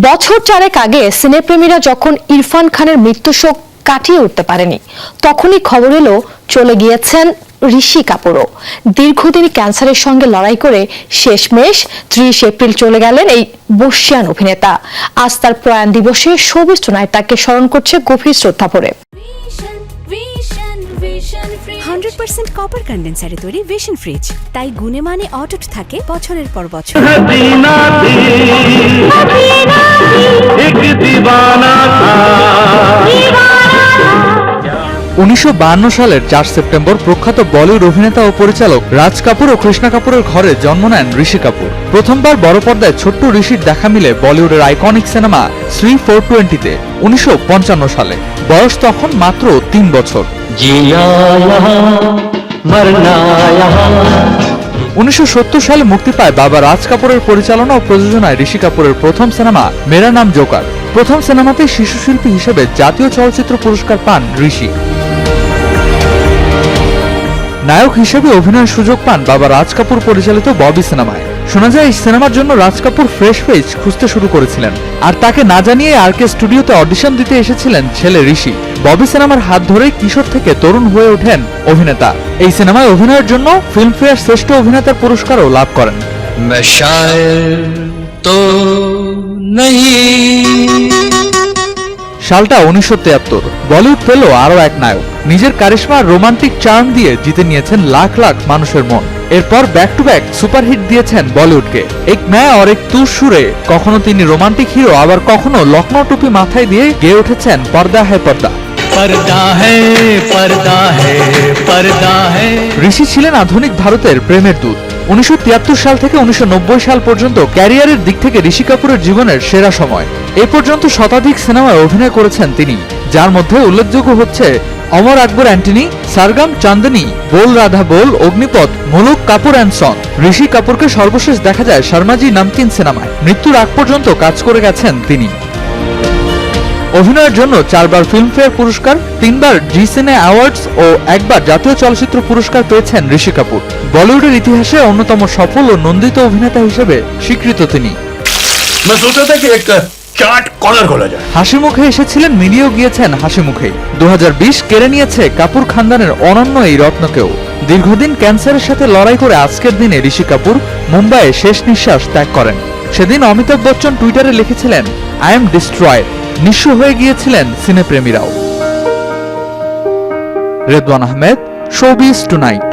বছর চারেক আগে সিনেপ্রেমীরা যখন ইরফান খানের মৃত্যু শোক কাটিয়ে উঠতে পারেনি, তখনই খবর এলো, চলে গিয়েছেন ঋষি কাপুরও। দীর্ঘদিন ক্যান্সারের সঙ্গে লড়াই করে শেষমেশ ত্রিশ এপ্রিল চলে গেলেন এই বর্ষিয়ান অভিনেতা। আজ তার প্রয়াণ দিবসে শোবিজ নায় তাকে স্মরণ করছে গভীর শ্রদ্ধা ভরে। হান্ড্রেড পার্সেন্ট কপার কন্ডেন্সারে তৈরি ভিশন ফ্রিজ তাই গুণে মানে অটুট থাকে বছরের পর বছর। একটি উনিশশো সালের চার সেপ্টেম্বর প্রখ্যাত বলিউড অভিনেতা ও পরিচালক রাজ কাপুর ও কৃষ্ণা কাপুরের ঘরে জন্ম নেন ঋষি কাপুর। প্রথমবার বড় পর্দায় ছোট্ট ঋষির দেখা মিলে বলিউডের আইকনিক সিনেমা শ্রী ফোর টোয়েন্টিতে উনিশশো পঞ্চান্ন সালে। বয়স তখন মাত্র তিন বছর। উনিশশো সত্তর সালে মুক্তি পায় বাবা রাজ কাপুরের পরিচালনা ও প্রযোজনায় ঋষি কাপুরের প্রথম সিনেমা মেরা নাম জোকার। প্রথম সিনেমাতে শিশু শিল্পী হিসেবে জাতীয় চলচ্চিত্র পুরস্কার পান ঋষি। নায়ক হিসেবে অভিনয়ের সুযোগ পান বাবা রাজ কাপুর পরিচালিত ববি সিনেমায়। শোনা যায়, এই সিনেমার জন্য রাজ কাপুর ফ্রেশ ফেজ খুঁজতে শুরু করেছিলেন। আর তাকে না জানিয়ে আর কে স্টুডিওতে অডিশন দিতে এসেছিলেন ছেলে ঋষি। ববি সিনেমার হাত ধরেই কিশোর থেকে তরুণ হয়ে ওঠেন অভিনেতা। এই সিনেমায় অভিনয়ের জন্য ফিল্মফেয়ার শ্রেষ্ঠ অভিনেতার পুরস্কারও লাভ করেন। তো नहीं। সালটা উনিশশো তিয়াত্তর। বলিউড পেল আরও এক নায়ক। নিজের কারিশ্মার রোমান্টিক চার্ম দিয়ে জিতে নিয়েছেন লাখ লাখ মানুষের মন। এরপর ব্যাক টু ব্যাক সুপারহিট দিয়েছেন বলিউডকে। এক ম্যা আর এক তুর সুরে কখনো তিনি রোমান্টিক হিরো আবার কখনো লখনৌ টুপি মাথায় দিয়ে গেয়ে উঠেছেন পর্দা হে পর্দা। ঋষি ছিলেন আধুনিক ভারতের প্রেমের দূত। উনিশশো তিয়াত্তর সাল থেকে উনিশশো নব্বই সাল পর্যন্ত ক্যারিয়ারের দিক থেকে ঋষি কাপুরের জীবনের সেরা সময়। এ পর্যন্ত শতাধিক সিনেমায় অভিনয় করেছেন তিনি, যার মধ্যে উল্লেখযোগ্য হচ্ছে অমর আকবর অ্যান্টনি, সারগাম চান্দনী, বোল রাধা বোল, অগ্নিপথ, মুলুক কাপুর অ্যান্ড সন। ঋষি কাপুরকে সর্বশেষ দেখা যায় শর্মাজি নামকিন সিনেমায়। মৃত্যুর আগ পর্যন্ত কাজ করে গেছেন তিনি। অভিনয়ের জন্য চারবার ফিল্মফেয়ার পুরস্কার তিনবার জি সিনে অ্যাওয়ার্ডস ও একবার জাতীয় চলচ্চিত্র পুরস্কার পেয়েছেন ঋষি কাপুর। বলিউডের ইতিহাসে অন্যতম সফল ও নন্দিত অভিনেতা হিসেবে স্বীকৃত তিনি। হাসি মুখে এসেছিলেন মিলিয়েও গিয়েছেন হাসি মুখে। দু কেড়ে নিয়েছে কাপুর খানদানের অনন্য এই রত্নকেও। দীর্ঘদিন ক্যান্সারের সাথে লড়াই করে আজকের দিনে ঋষি কাপুর মুম্বাইয়ে শেষ নিঃশ্বাস ত্যাগ করেন। সেদিন অমিতাভ বচ্চন টুইটারে লিখেছিলেন আই এম ডিস্ট্রয়েড নিঃস্ব হয়ে গিয়েছিলেন সিনেপ্রেমীরাও। Redwan Ahmed showbiz tonight.